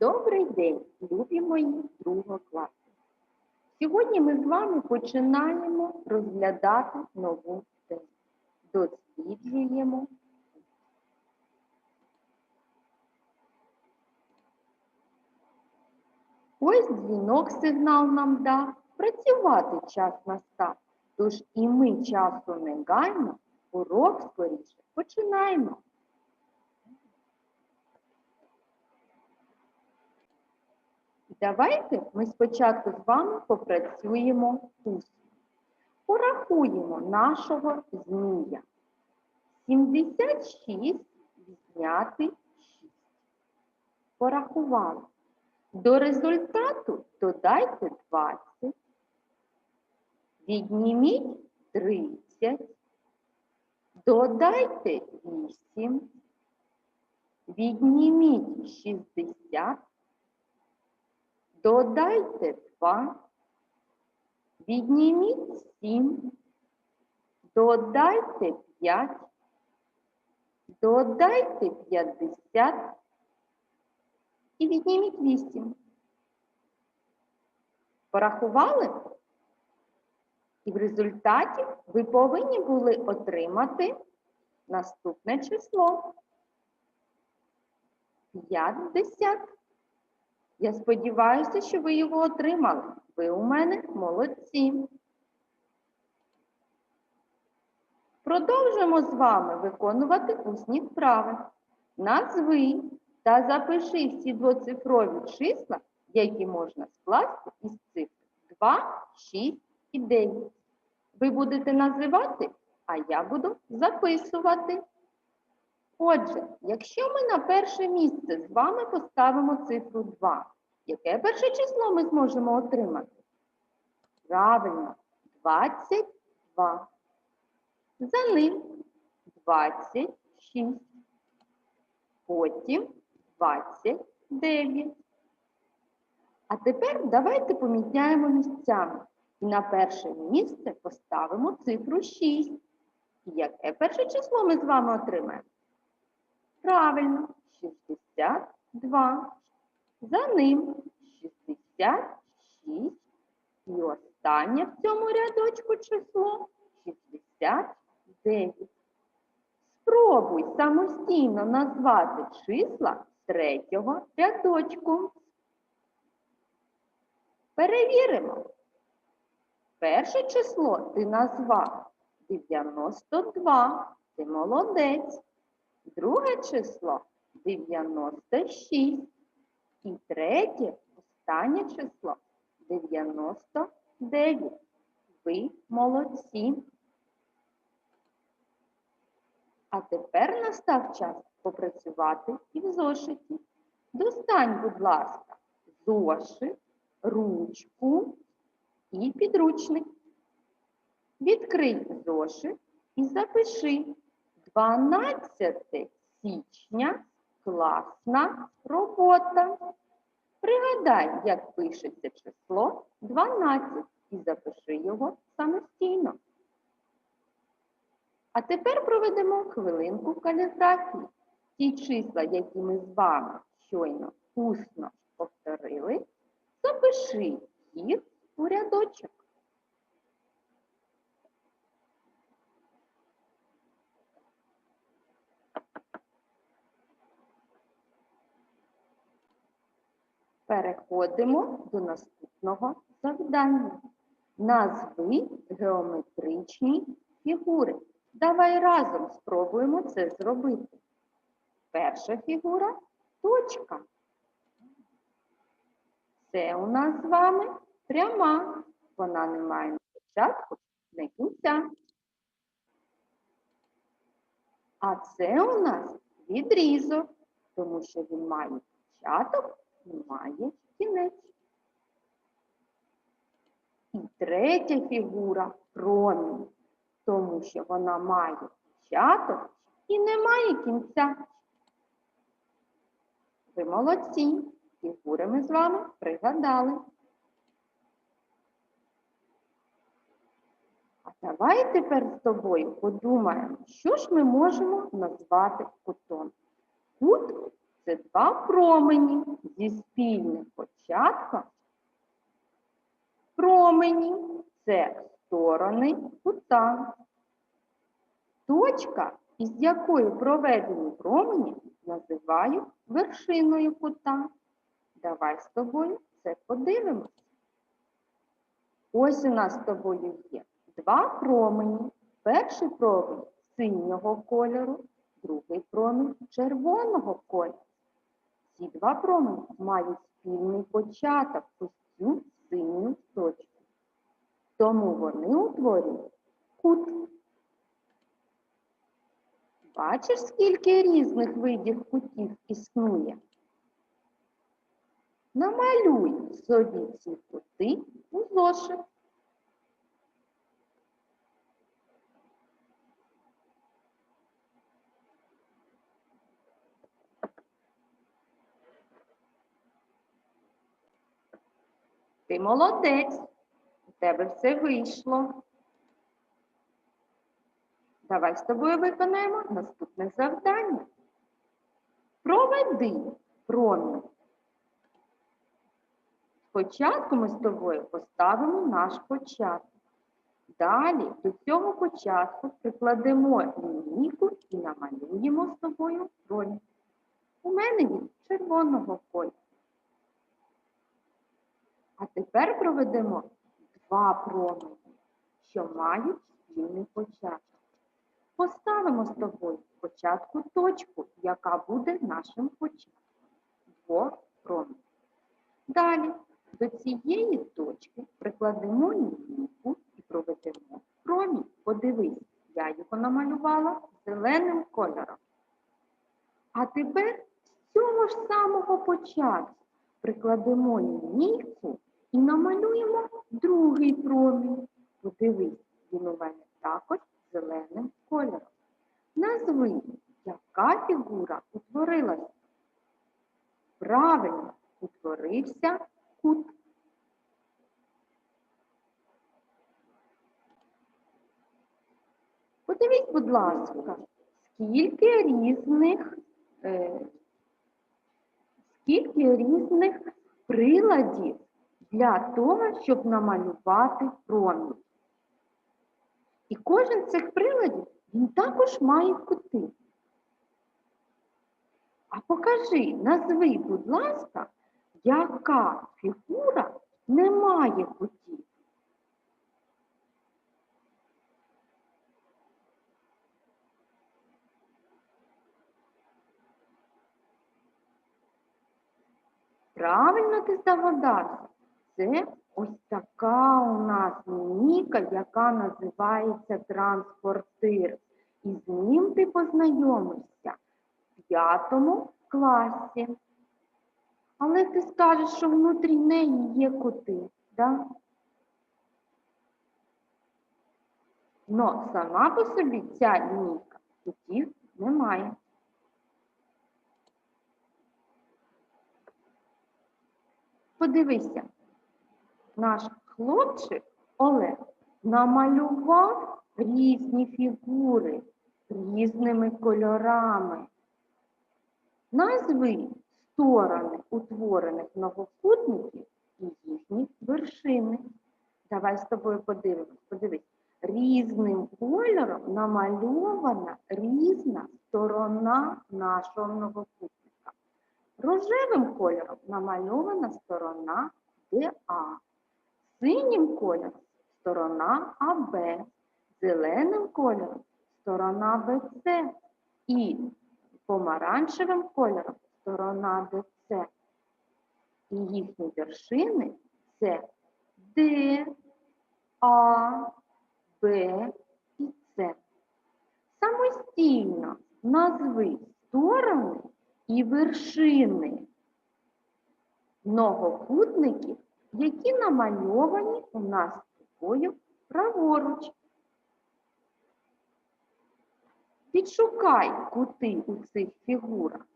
Добрий день, любі мої другого класу. Сьогодні ми з вами починаємо розглядати нову тему. Досліджуємо. Ось дзвінок сигнал нам дав. Працювати час настав. Тож і ми часу не гаймо, урок скоріше починаємо. Давайте ми спочатку з вами попрацюємо усно. Порахуємо нашого змія. 76 відняти 6. Порахували. До результату додайте 20. Відніміть 30. Додайте 8. Відніміть 60. Додайте 2, відніміть 7, додайте 5, додайте 50 і відніміть 8. Порахували? І в результаті ви повинні були отримати наступне число. 50. Я сподіваюся, що ви його отримали. Ви у мене молодці. Продовжуємо з вами виконувати усні вправи. Назви та запиши всі двоцифрові числа, які можна скласти із цифр 2, 6 і 9. Ви будете називати, а я буду записувати. Отже, якщо ми на перше місце з вами поставимо цифру 2, яке перше число ми зможемо отримати? Правильно, 22. За ним 26. Потім 29. А тепер давайте поміняємо місцями. І на перше місце поставимо цифру 6. І яке перше число ми з вами отримаємо? Правильно, 62. За ним 66. І останнє в цьому рядочку число 69. Спробуй самостійно назвати числа третього рядочку. Перевіримо. Перше число ти назвав 92. Ти молодець. Друге число 96. І третє, останнє число 99. Ви молодці. А тепер настав час попрацювати і в зошиті. Достань, будь ласка, зошит, ручку і підручник. Відкрий зошит і запиши 12 січня класна робота. Пригадай, як пишеться число 12 і запиши його самостійно. А тепер проведемо хвилинку в каліграфії. Ті числа, які ми з вами щойно усно повторили, запиши їх у рядочок. Переходимо до наступного завдання. Назви геометричні фігури. Давай разом спробуємо це зробити. Перша фігура точка. Це у нас з вами пряма. Вона не має ні початку, ні кінця. А це у нас відрізок, тому що він має початок і має кінець. І третя фігура промінь, тому що вона має початок і не має кінця. Ви молодці, фігури ми з вами пригадали. А давай тепер з тобою подумаємо, що ж ми можемо назвати кутом. Кут це два промені зі спільним початком. Промені це сторони кута. Точка, із якої проведені промені, називають вершиною кута. Давай з тобою це подивимось. Ось у нас з тобою є два промені. Перший промінь синього кольору, другий промінь червоного кольору. Ці два промені мають спільний початок, цю синю точку. Тому вони утворюють кут. Бачиш, скільки різних видів кутів існує? Намалюй собі ці кути у зошит. Ти молодець, у тебе все вийшло. Давай з тобою виконаємо наступне завдання. Проведи промінь. Спочатку ми з тобою поставимо наш початок. Далі до цього початку прикладемо лінійку і намалюємо з тобою промінь. У мене він червоного кольору. А тепер проведемо два промені, що мають спільний початок. Поставимо з тобою спочатку точку, яка буде нашим початком двох променів. Далі до цієї точки прикладемо лінійку і проведемо промінь. Подивись, я його намалювала зеленим кольором. А тепер з цього ж самого початку прикладемо лінійку намалюємо другий промінь. Подивись, він у мене також зеленим кольором. Назви, яка фігура утворилася. Правильно утворився кут. Подивіть, будь ласка, скільки різних, е, скільки різних приладів для того, щоб намалювати промінь. І кожен з цих приладів, він також має кути. А покажи, назви, будь ласка, яка фігура не має кутів. Правильно ти здогадався. Це ось така у нас лінійка, яка називається транспортир. І з ним ти познайомишся в п'ятому класі. Але ти скажеш, що внутрі неї є коти, да? Но сама по собі ця лінійка котів немає. Подивися, наш хлопчик Олег намалював різні фігури різними кольорами. Назви сторони утворених многокутників і їхні вершини. Давай з тобою подивимось. Подивись. Різним кольором намальована різна сторона нашого многокутника. Рожевим кольором намальована сторона ДА, синім кольором сторона АБ, зеленим кольором сторона БЦ і помаранчевим кольором сторона ДЦ. І їхні вершини це Д, А, Б і С. Самостійно назви сторони і вершини многокутників, які намальовані у нас тобою праворуч. Відшукай кути у цих фігурах.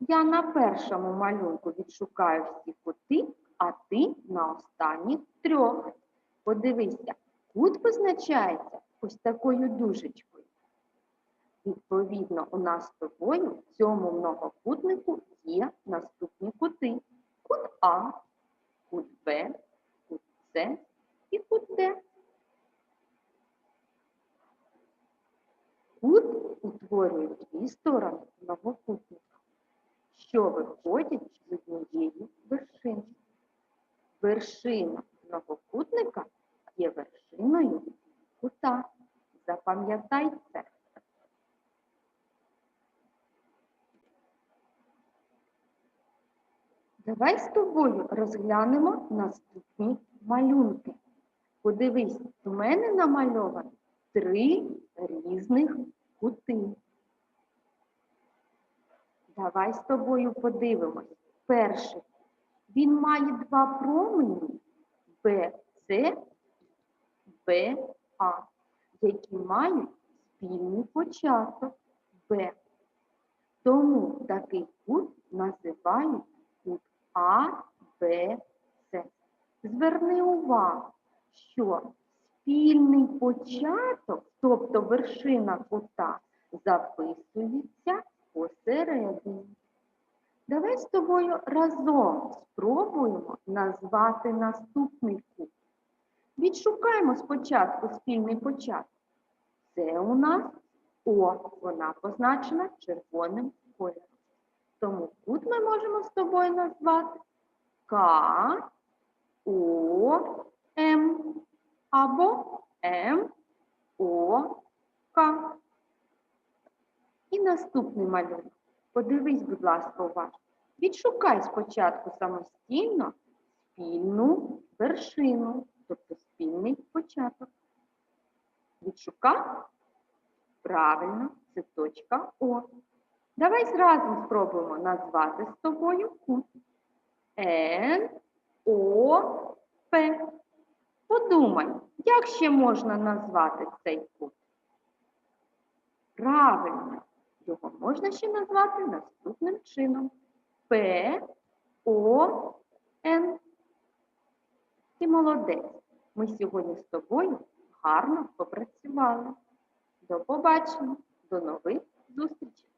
Я на першому малюнку відшукаю всі кути, а ти на останніх трьох. Подивися, кут позначається ось такою дужечкою. Відповідно, у нас з тобою в цьому многокутнику є наступні кути. Кут А, кут Б, кут С і кут Д. Кут утворює дві сторони многокутника, що виходять з однієї вершини. Вершина многокутника є вершиною кута. Запам'ятай це. Давай з тобою розглянемо наступні малюнки. Подивись, у мене намальовані три різних кути. Давай з тобою подивимось. Перший. Він має два промені BC, BA, які мають спільний початок Б. Тому такий кут називають кут А, Б, С. Зверни увагу, що спільний початок, тобто вершина кута, записується посередині. Давай з тобою разом спробуємо назвати наступний кут. Відшукаємо спочатку спільний початок. Це у нас О, вона позначена червоним кольором. Тому кут ми можемо з тобою назвати К, О, М або М, О, К. І наступний малюнок. Подивись, будь ласка, уважно. Відшукай спочатку самостійно спільну вершину, тобто спільний початок. Відшукав? Правильно, це точка О. Давай разом спробуємо назвати з тобою кут. Н, О, П. Подумай, як ще можна назвати цей кут? Правильно, його можна ще назвати наступним чином. П, О, Н. Ти молодець. Ми сьогодні з тобою гарно попрацювали. До побачення, до нових зустрічей!